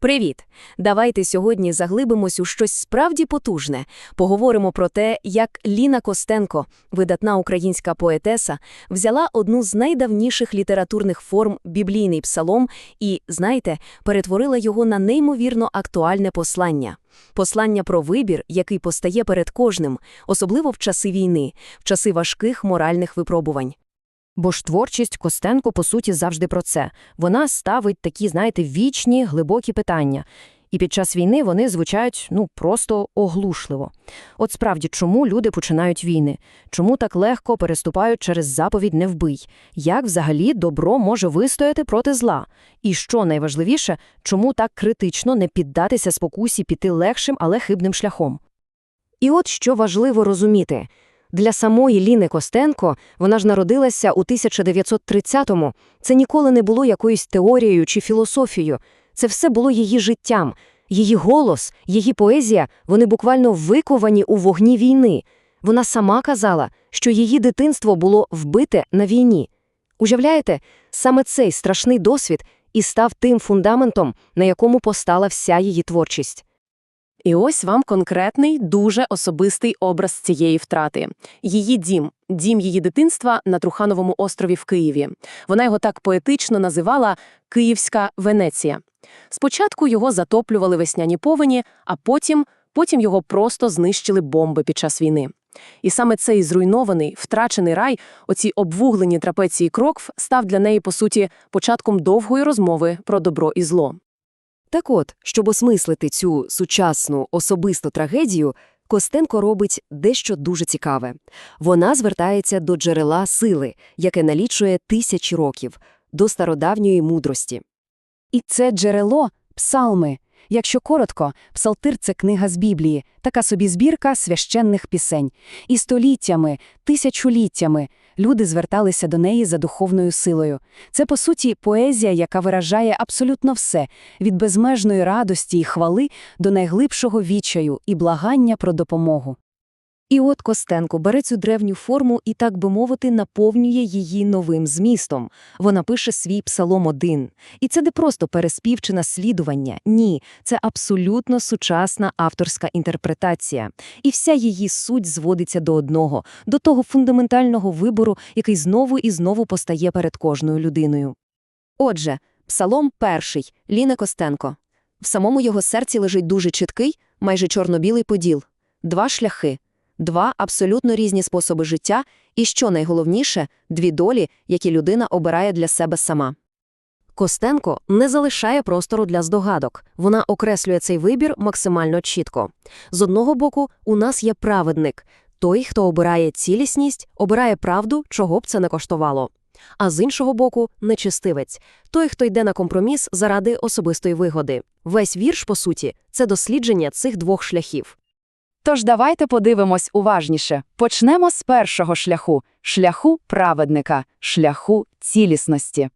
Привіт! Давайте сьогодні заглибимось у щось справді потужне. Поговоримо про те, як Ліна Костенко, видатна українська поетеса, взяла одну з найдавніших літературних форм біблійний псалом і, знаєте, перетворила його на неймовірно актуальне послання. Послання про вибір, який постає перед кожним, особливо в часи війни, в часи важких моральних випробувань. Бо ж творчість Костенко, по суті, завжди про це. Вона ставить такі, знаєте, вічні, глибокі питання. І під час війни вони звучають, ну, просто оглушливо. От справді, чому люди починають війни? Чому так легко переступають через заповідь «не вбий»? Як взагалі добро може вистояти проти зла? І що найважливіше, чому так критично не піддатися спокусі піти легшим, але хибним шляхом? І от що важливо розуміти – для самої Ліни Костенко вона ж народилася у 1930-му. Це ніколи не було якоюсь теорією чи філософією. Це все було її життям. Її голос, її поезія, вони буквально виковані у вогні війни. Вона сама казала, що її дитинство було вбите на війні. Уявляєте, саме цей страшний досвід і став тим фундаментом, на якому постала вся її творчість. І ось вам конкретний, дуже особистий образ цієї втрати. Її дім, дім її дитинства на Трухановому острові в Києві. Вона його так поетично називала «Київська Венеція». Спочатку його затоплювали весняні повені, а потім, потім його просто знищили бомби під час війни. І саме цей зруйнований, втрачений рай, оці обвуглені трапеції крокв, став для неї, по суті, початком довгої розмови про добро і зло. Так от, щоб осмислити цю сучасну особисту трагедію, Костенко робить дещо дуже цікаве. Вона звертається до джерела сили, яке налічує тисячі років, до стародавньої мудрості. І це джерело – псалми. Якщо коротко, псалтир – це книга з Біблії, така собі збірка священних пісень. І століттями, тисячоліттями люди зверталися до неї за духовною силою. Це, по суті, поезія, яка виражає абсолютно все – від безмежної радості і хвали до найглибшого вічаю і благання про допомогу. І от Костенко бере цю древню форму і, так би мовити, наповнює її новим змістом. Вона пише свій псалом один. І це не просто переспів чи наслідування. Ні, це абсолютно сучасна авторська інтерпретація. І вся її суть зводиться до одного, до того фундаментального вибору, який знову і знову постає перед кожною людиною. Отже, псалом перший – Ліна Костенко. В самому його серці лежить дуже чіткий, майже чорно-білий поділ. Два шляхи. Два абсолютно різні способи життя і, що найголовніше, дві долі, які людина обирає для себе сама. Костенко не залишає простору для здогадок. Вона окреслює цей вибір максимально чітко. З одного боку, у нас є праведник – той, хто обирає цілісність, обирає правду, чого б це не коштувало. А з іншого боку, нечистивець – той, хто йде на компроміс заради особистої вигоди. Весь вірш, по суті, це дослідження цих двох шляхів. Тож давайте подивимось уважніше. Почнемо з першого шляху – шляху праведника, шляху цілісності.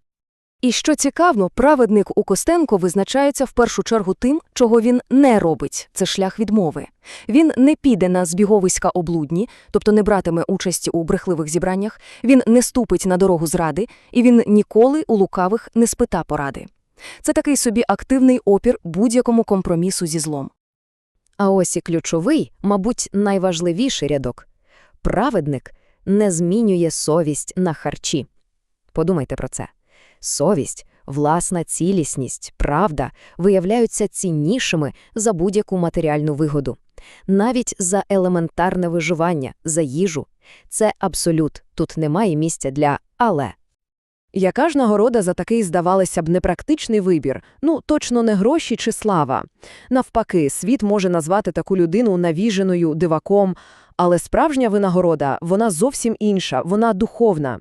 І що цікаво, праведник у Костенко визначається в першу чергу тим, чого він не робить – це шлях відмови. Він не піде на збіговиська облудні, тобто не братиме участі у брехливих зібраннях, він не ступить на дорогу зради, і він ніколи у лукавих не спита поради. Це такий собі активний опір будь-якому компромісу зі злом. А ось і ключовий, мабуть, найважливіший рядок. Праведник не змінює совість на харчі. Подумайте про це. Совість, власна цілісність, правда виявляються ціннішими за будь-яку матеріальну вигоду. Навіть за елементарне виживання, за їжу. Це абсолют, тут немає місця для «але». Яка ж нагорода за такий, здавалося б, непрактичний вибір? Ну, точно не гроші чи слава. Навпаки, світ може назвати таку людину навіженою, диваком, але справжня винагорода, вона зовсім інша, вона духовна.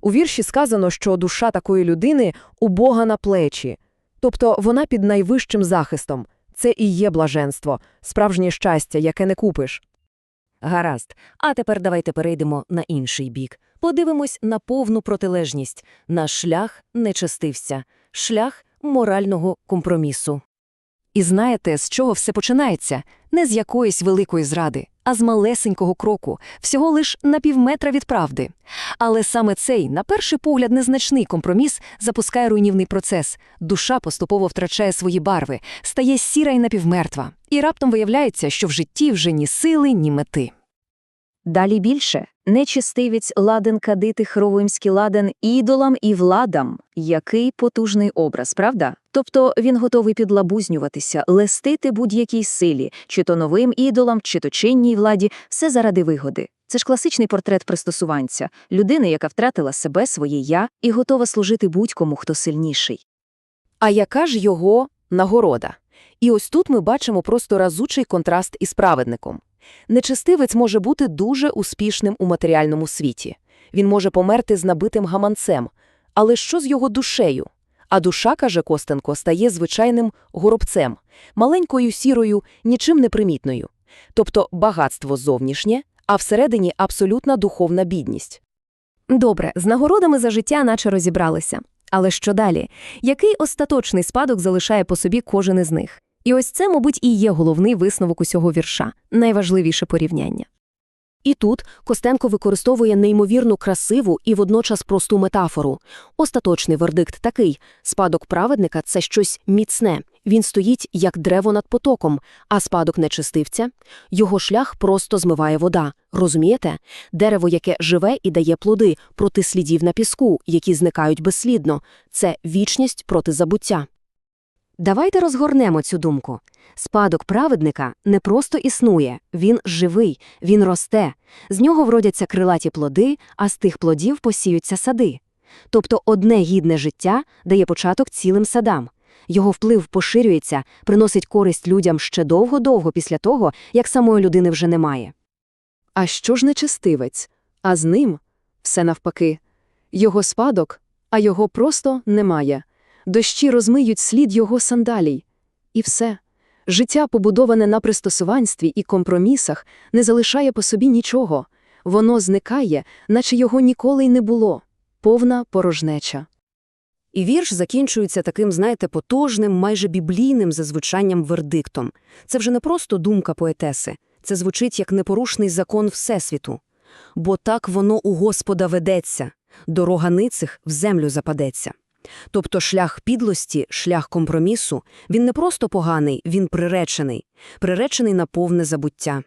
У вірші сказано, що душа такої людини у Бога на плечі. Тобто вона під найвищим захистом. Це і є блаженство, справжнє щастя, яке не купиш. Гаразд. А тепер давайте перейдемо на інший бік. Подивимось на повну протилежність. Наш шлях не частився. Шлях морального компромісу. І знаєте, з чого все починається? Не з якоїсь великої зради, а з малесенького кроку, всього лиш на півметра від правди. Але саме цей, на перший погляд, незначний компроміс запускає руйнівний процес. Душа поступово втрачає свої барви, стає сіра і напівмертва. І раптом виявляється, що в житті вже ні сили, ні мети. Далі більше. Нечистивець ладен кадити хровимський ладен ідолам і владам. Який потужний образ, правда? Тобто він готовий підлабузнюватися, лестити будь-якій силі, чи то новим ідолам, чи то чинній владі, все заради вигоди. Це ж класичний портрет пристосуванця, людини, яка втратила себе, своє «я» і готова служити будь-кому, хто сильніший. А яка ж його нагорода? І ось тут ми бачимо просто разучий контраст із праведником. Нечистивець може бути дуже успішним у матеріальному світі. Він може померти з набитим гаманцем. Але що з його душею? А душа, каже Костенко, стає звичайним горобцем, маленькою сірою, нічим не примітною. Тобто багатство зовнішнє, а всередині абсолютна духовна бідність. Добре, з нагородами за життя наче розібралися. Але що далі? Який остаточний спадок залишає по собі кожен із них? І ось це, мабуть, і є головний висновок усього вірша, найважливіше порівняння. І тут Костенко використовує неймовірну красиву і водночас просту метафору. Остаточний вердикт такий – спадок праведника – це щось міцне. Він стоїть, як древо над потоком, а спадок нечистивця – його шлях просто змиває вода. Розумієте? Дерево, яке живе і дає плоди проти слідів на піску, які зникають безслідно. Це вічність проти забуття. Давайте розгорнемо цю думку. Спадок праведника не просто існує, він живий, він росте. З нього вродяться крилаті плоди, а з тих плодів посіються сади. Тобто одне гідне життя дає початок цілим садам. Його вплив поширюється, приносить користь людям ще довго-довго після того, як самої людини вже немає. А що ж нечистивець? А з ним все навпаки. Його спадок, а його просто немає. Дощі розмиють слід його сандалій. І все. Життя, побудоване на пристосуванстві і компромісах, не залишає по собі нічого. Воно зникає, наче його ніколи й не було. Повна порожнеча. І вірш закінчується таким, знаєте, потужним, майже біблійним за звучанням вердиктом. Це вже не просто думка поетеси. Це звучить як непорушний закон Всесвіту. Бо так воно у Господа ведеться, дорога ницих в землю западеться. Тобто шлях підлості, шлях компромісу, він не просто поганий, він приречений. Приречений на повне забуття.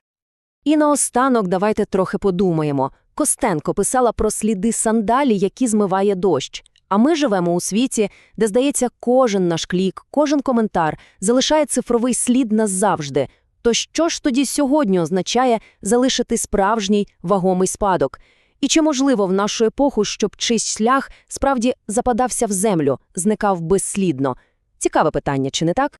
І наостанок давайте трохи подумаємо. Костенко писала про сліди сандалі, які змиває дощ. А ми живемо у світі, де, здається, кожен наш клік, кожен коментар залишає цифровий слід назавжди. То що ж тоді сьогодні означає залишити справжній вагомий спадок? І чи можливо в нашу епоху, щоб чийсь шлях справді западався в землю, зникав безслідно? Цікаве питання, чи не так?